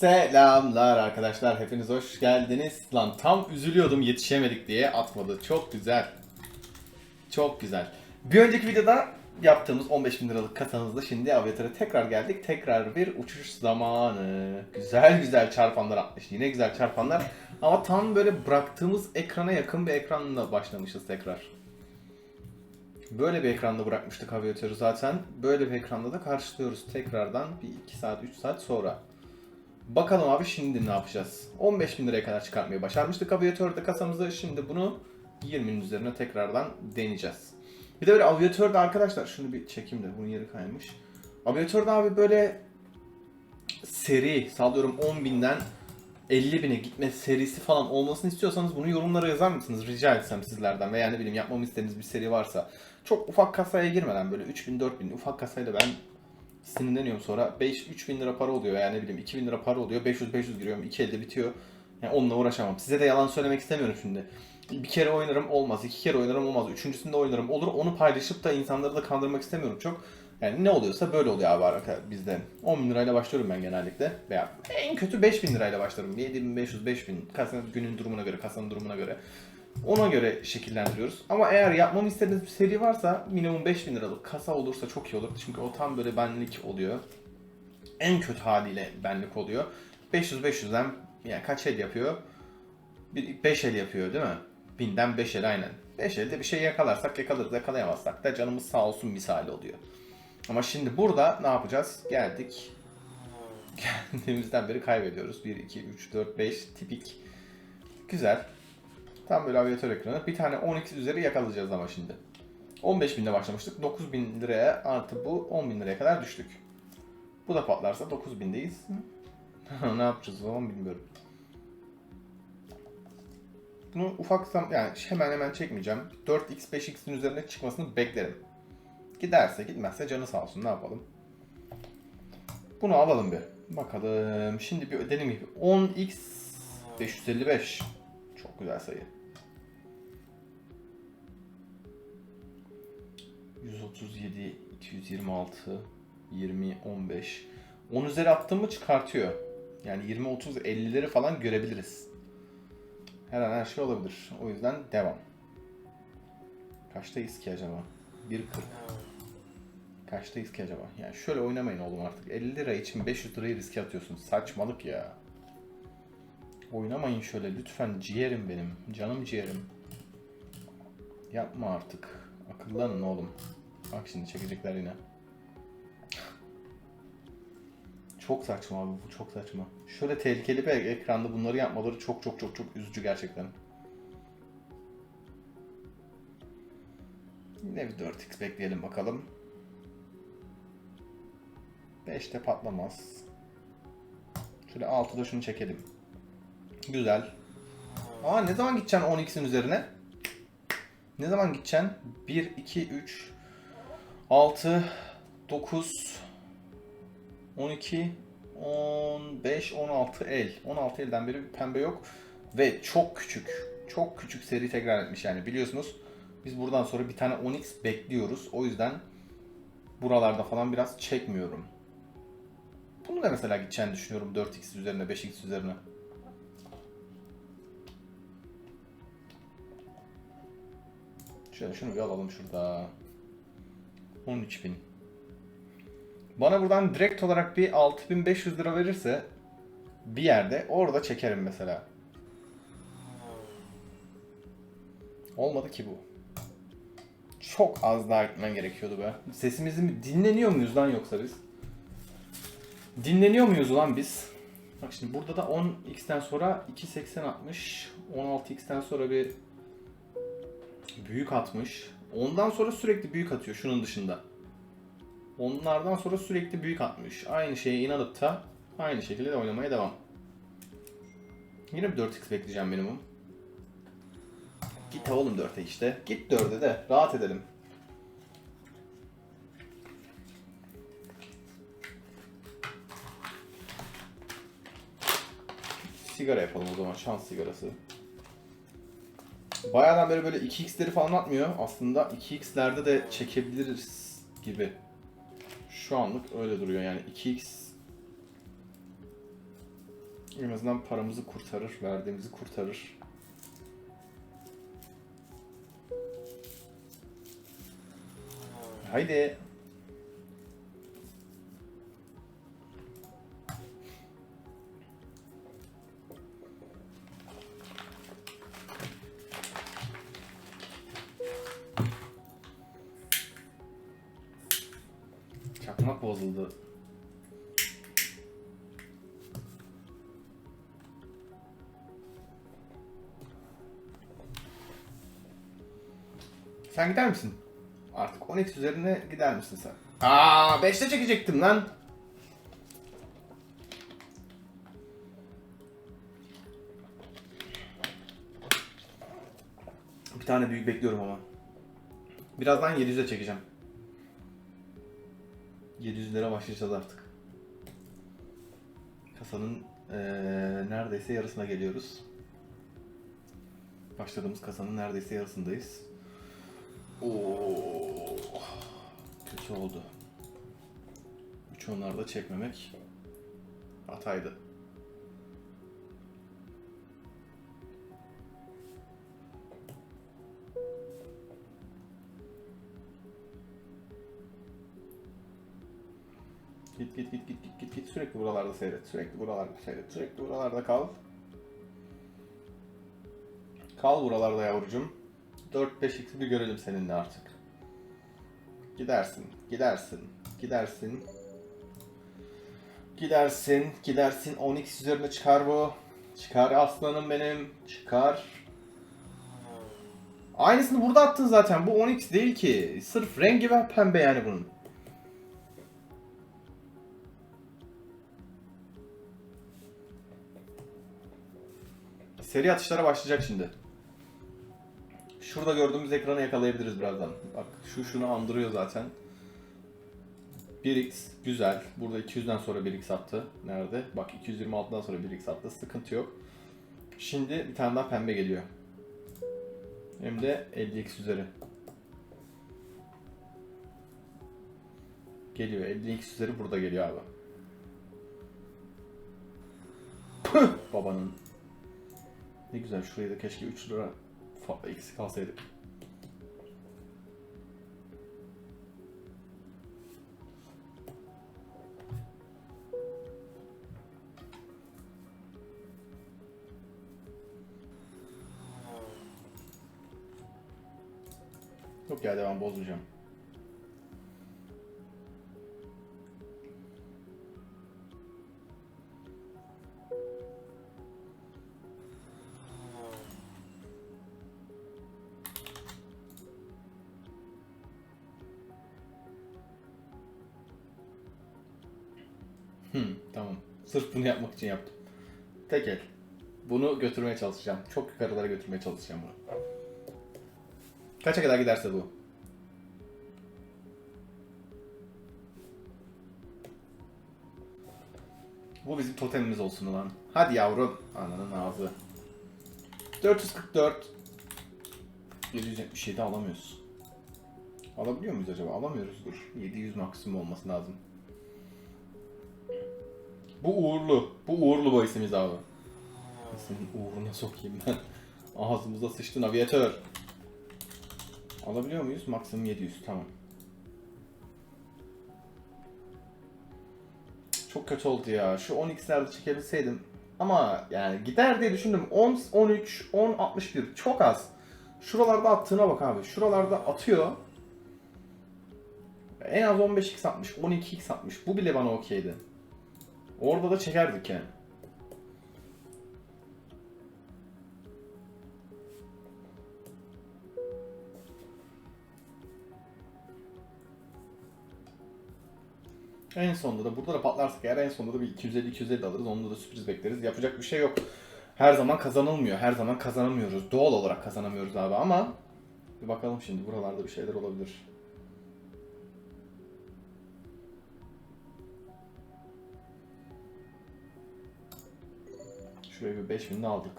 Selamlar arkadaşlar. Hepiniz hoş geldiniz. Lan tam üzülüyordum yetişemedik diye atmadı. Çok güzel. Çok güzel. Bir önceki videoda yaptığımız 15 bin liralık kasamızda şimdi aviatöre tekrar geldik. Tekrar bir uçuş zamanı. Güzel güzel çarpanlar atmış. Yine güzel çarpanlar. Ama tam böyle bıraktığımız ekrana yakın bir ekranla başlamışız tekrar. Böyle bir ekranda bırakmıştık aviatörü zaten. Böyle bir ekranda da karşılıyoruz tekrardan bir 2 saat 3 saat sonra. Bakalım abi şimdi ne yapacağız? 15 bin liraya kadar çıkartmayı başarmıştık aviatörde kasamızı. Şimdi bunu 20'nin üzerine tekrardan deneyeceğiz. Bir de böyle aviatörde arkadaşlar şunu bir çekeyim de bunun yeri kaymış. Aviatörde abi böyle seri sallıyorum 10 binden 50 bine gitme serisi falan olmasını istiyorsanız bunu yorumlara yazar mısınız? Rica etsem sizlerden veya ne bileyim yapmamı istediğiniz bir seri varsa. Çok ufak kasaya girmeden böyle 3000 4000 ufak kasayla ben sinirleniyorum sonra 5 3000 lira para oluyor yani ne bileyim 2000 lira para oluyor 500 500 giriyorum 2 elde bitiyor. Yani onunla uğraşamam. Size de yalan söylemek istemiyorum şimdi. Bir kere oynarım olmaz, iki kere oynarım olmaz, üçüncüsünde oynarım olur. Onu paylaşıp da insanları da kandırmak istemiyorum çok. Yani ne oluyorsa böyle oluyor abi arka bizde. 10 bin lirayla başlıyorum ben genellikle. Veya en kötü 5 bin lirayla başlarım. 7500, 5000 kasanın günün durumuna göre, kasanın durumuna göre. Ona göre şekillendiriyoruz. Ama eğer yapmamı istediğiniz bir seri varsa minimum 5000 liralık kasa olursa çok iyi olur. Çünkü o tam böyle benlik oluyor. En kötü haliyle benlik oluyor. 500 500'den yani kaç el yapıyor? 5 el yapıyor değil mi? 1000'den 5 el aynen. 5 elde bir şey yakalarsak yakalarız, yakalayamazsak da canımız sağ olsun misali oluyor. Ama şimdi burada ne yapacağız? Geldik. Geldiğimizden beri kaybediyoruz. 1, 2, 3, 4, 5 tipik. Güzel. Tam böyle aviatör ekranı. Bir tane 12 üzeri yakalayacağız ama şimdi. 15 binde başlamıştık. 9 bin liraya artı bu 10 bin liraya kadar düştük. Bu da patlarsa 9 bindeyiz. ne yapacağız o zaman bilmiyorum. Bunu ufaksam yani hemen hemen çekmeyeceğim. 4x 5x'in üzerine çıkmasını beklerim. Giderse gitmezse canı sağ olsun ne yapalım. Bunu alalım bir. Bakalım. Şimdi bir ödenim gibi. 10x 555. Çok güzel sayı. 137, 226, 20, 15. 10 üzeri attığımı çıkartıyor. Yani 20, 30, 50'leri falan görebiliriz. Her an her şey olabilir. O yüzden devam. Kaçtayız ki acaba? 1.40. Kaçtayız ki acaba? Yani şöyle oynamayın oğlum artık. 50 lira için 500 lirayı riske atıyorsun. Saçmalık ya. Oynamayın şöyle lütfen ciğerim benim. Canım ciğerim. Yapma artık. Akıllanın oğlum. Bak şimdi çekecekler yine. Çok saçma abi bu çok saçma. Şöyle tehlikeli bir ekranda bunları yapmaları çok çok çok çok üzücü gerçekten. Yine bir 4x bekleyelim bakalım. 5'te patlamaz. Şöyle 6'da şunu çekelim. Güzel. Aa ne zaman gideceksin 12'sin üzerine? Ne zaman gideceksin? 1, 2, 3, 6, 9, 12, 15, 16 el. 16 elden beri bir pembe yok. Ve çok küçük. Çok küçük seri tekrar etmiş yani biliyorsunuz. Biz buradan sonra bir tane 10x bekliyoruz. O yüzden buralarda falan biraz çekmiyorum. Bunu da mesela gideceğini düşünüyorum 4x üzerine 5x üzerine. Şöyle şunu bir alalım şurada. 13.000. Bana buradan direkt olarak bir 6500 lira verirse bir yerde orada çekerim mesela. Olmadı ki bu. Çok az daha gitmen gerekiyordu be. Sesimizi mi dinleniyor muyuz lan yoksa biz? Dinleniyor muyuz lan biz? Bak şimdi burada da 10x'ten sonra 2.80 atmış. 16x'ten sonra bir büyük atmış. Ondan sonra sürekli büyük atıyor şunun dışında. Onlardan sonra sürekli büyük atmış. Aynı şeye inanıp da aynı şekilde de oynamaya devam. Yine bir 4x bekleyeceğim minimum. Git oğlum 4'e işte. Git 4'e de rahat edelim. Sigara yapalım o zaman şans sigarası. Bayağıdan beri böyle 2x'leri falan atmıyor. Aslında 2x'lerde de çekebiliriz gibi. Şu anlık öyle duruyor yani 2x En azından paramızı kurtarır, verdiğimizi kurtarır. Haydi. Sen gider misin? Artık 10x üzerine gider misin sen? Aa 5'te çekecektim lan. Bir tane büyük bekliyorum ama. Birazdan 700'e çekeceğim. 700 lira başlayacağız artık. Kasanın eee, neredeyse yarısına geliyoruz. Başladığımız kasanın neredeyse yarısındayız. Oo, kötü oldu. Üç onlarda çekmemek hataydı. Git git git git git git git sürekli buralarda seyret. Sürekli buralarda seyret. Sürekli buralarda kal. Kal buralarda yavrucum. 4-5x'i bir görelim seninle artık. Gidersin, gidersin, gidersin. Gidersin, gidersin. 10x üzerine çıkar bu. Çıkar aslanım benim. Çıkar. Aynısını burada attın zaten. Bu 10x değil ki. Sırf rengi ve pembe yani bunun. Seri atışlara başlayacak şimdi. Şurada gördüğümüz ekranı yakalayabiliriz birazdan. Bak şu şunu andırıyor zaten. 1x güzel. Burada 200'den sonra 1x attı. Nerede? Bak 226'dan sonra 1x attı. Sıkıntı yok. Şimdi bir tane daha pembe geliyor. Hem de 50x üzeri. Geliyor. 50x üzeri burada geliyor abi. Babanın. Ne güzel şurayı da keşke 3 lira fa- eksik alsaydık. Yok ya devam bozmayacağım. Hmm, tamam. Sırf bunu yapmak için yaptım. Tek el. Bunu götürmeye çalışacağım. Çok yukarılara götürmeye çalışacağım bunu. Kaça kadar giderse bu. Bu bizim totemimiz olsun ulan. Hadi yavrum. Ananın ağzı. 444. 777 alamıyoruz. Alabiliyor muyuz acaba? Alamıyoruzdur. 700 maksimum olması lazım. Bu uğurlu. Bu uğurlu bahisimiz abi. Senin uğruna sokayım ben. Ağzımıza sıçtı navigatör. Alabiliyor muyuz? Maksimum 700. Tamam. Çok kötü oldu ya. Şu 10x'lerde çekebilseydim. Ama yani gider diye düşündüm. 10, 13, 10, 61. Çok az. Şuralarda attığına bak abi. Şuralarda atıyor. En az 15x atmış, 12x atmış. Bu bile bana okeydi. Orada da çekerdik yani. En sonunda da burada da patlarsak eğer en sonunda da bir 250-250 alırız. Onda da sürpriz bekleriz. Yapacak bir şey yok. Her zaman kazanılmıyor. Her zaman kazanamıyoruz. Doğal olarak kazanamıyoruz abi ama bir bakalım şimdi buralarda bir şeyler olabilir. Şuraya bir 5000'de aldık.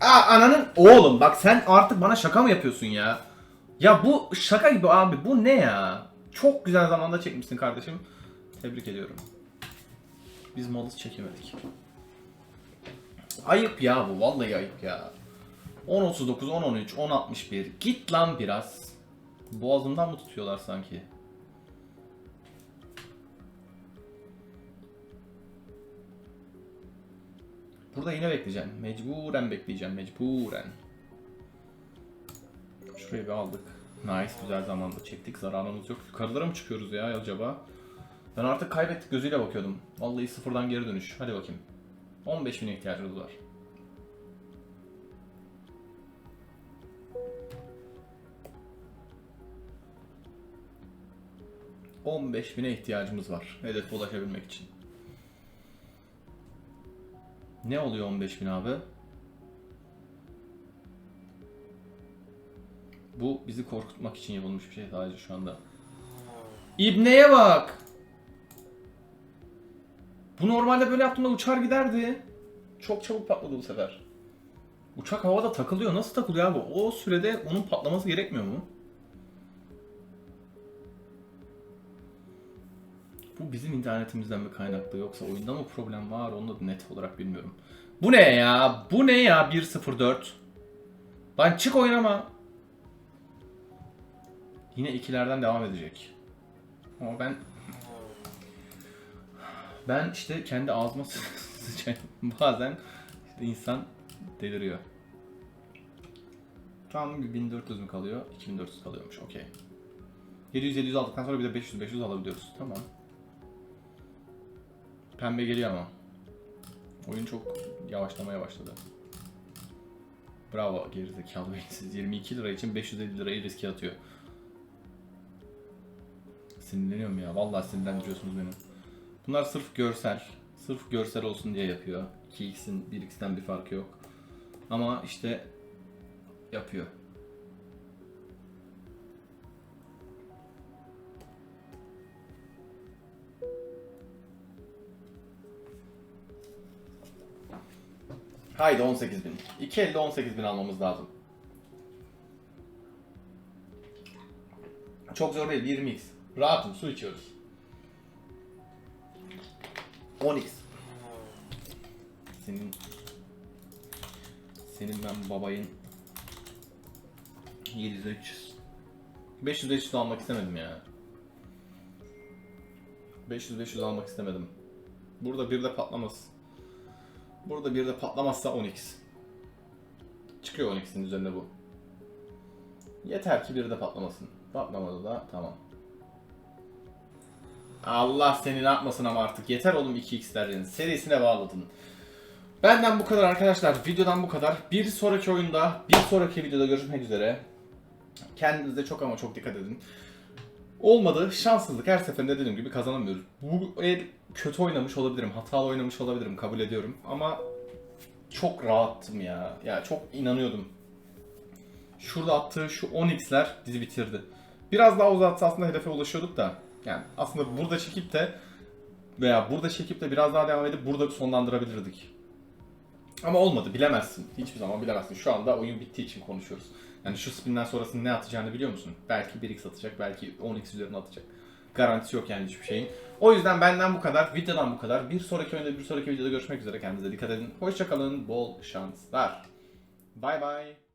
Aa ananın oğlum bak sen artık bana şaka mı yapıyorsun ya? Ya bu şaka gibi abi bu ne ya? Çok güzel zamanda çekmişsin kardeşim. Tebrik ediyorum. Biz malız çekemedik. Ayıp ya bu. Vallahi ayıp ya. 10.39, 10.13, 10.61. Git lan biraz. Boğazımdan mı tutuyorlar sanki? Burada yine bekleyeceğim. Mecburen bekleyeceğim. Mecburen. Şurayı bir aldık. Nice. Güzel zamanda çektik. Zararımız yok. Yukarılara mı çıkıyoruz ya acaba? Ben artık kaybettik gözüyle bakıyordum. Vallahi sıfırdan geri dönüş. Hadi bakayım. 15 bin ihtiyacımız var. ...15 bine ihtiyacımız var. Hedefe ulaşabilmek için. Ne oluyor 15 bin abi? Bu bizi korkutmak için yapılmış bir şey sadece şu anda. İbneye bak! Bu normalde böyle yaptığımda uçar giderdi. Çok çabuk patladı bu sefer. Uçak havada takılıyor. Nasıl takılıyor abi? O sürede onun patlaması gerekmiyor mu? Bizim internetimizden mi kaynaklı yoksa oyunda mı problem var onu da net olarak bilmiyorum. Bu ne ya? Bu ne ya 1.04? Lan çık oynama. Yine ikilerden devam edecek. Ama ben ben işte kendi ağzıma sıçayım. Bazen işte insan deliriyor. Tam bir 1400 mü kalıyor? 2400 kalıyormuş. Okey. 700 700 aldıktan sonra bir de 500 500 alabiliyoruz. Tamam. Pembe geliyor ama. Oyun çok yavaşlamaya başladı. Bravo gerizekalı beyinsiz. 22 lira için 550 lirayı riske atıyor. Sinirleniyorum ya. Vallahi sinirlendiriyorsunuz beni. Bunlar sırf görsel. Sırf görsel olsun diye yapıyor. 2x'in 1x'ten bir farkı yok. Ama işte yapıyor. Haydi 18 bin. 2 elde 18 bin almamız lazım. Çok zor değil 20x. Rahatım su içiyoruz. 10x. Senin senin ben babayın 700 300. 500 500 almak istemedim ya. 500 500 almak istemedim. Burada bir de patlamaz. Burada bir de patlamazsa 10x. Çıkıyor 10x'in üzerinde bu. Yeter ki bir de patlamasın. Patlamadı da tamam. Allah seni ne yapmasın ama artık. Yeter oğlum 2x'lerin. Serisine bağladın. Benden bu kadar arkadaşlar. Videodan bu kadar. Bir sonraki oyunda, bir sonraki videoda görüşmek üzere. Kendinize çok ama çok dikkat edin. Olmadı. Şanssızlık. Her seferinde dediğim gibi kazanamıyoruz. Bu el kötü oynamış olabilirim. Hatalı oynamış olabilirim. Kabul ediyorum. Ama çok rahattım ya. Ya çok inanıyordum. Şurada attığı şu 10x'ler bizi bitirdi. Biraz daha uzatsa aslında hedefe ulaşıyorduk da. Yani aslında burada çekip de veya burada çekip de biraz daha devam edip burada sonlandırabilirdik. Ama olmadı bilemezsin. Hiçbir zaman bilemezsin. Şu anda oyun bittiği için konuşuyoruz. Yani şu spinden sonrasını ne atacağını biliyor musun? Belki 1x atacak, belki 10x üzerine atacak. Garantisi yok yani hiçbir şeyin. O yüzden benden bu kadar, videodan bu kadar. Bir sonraki oyunda, bir sonraki videoda görüşmek üzere. Kendinize dikkat edin. Hoşçakalın, bol şanslar. Bay bay.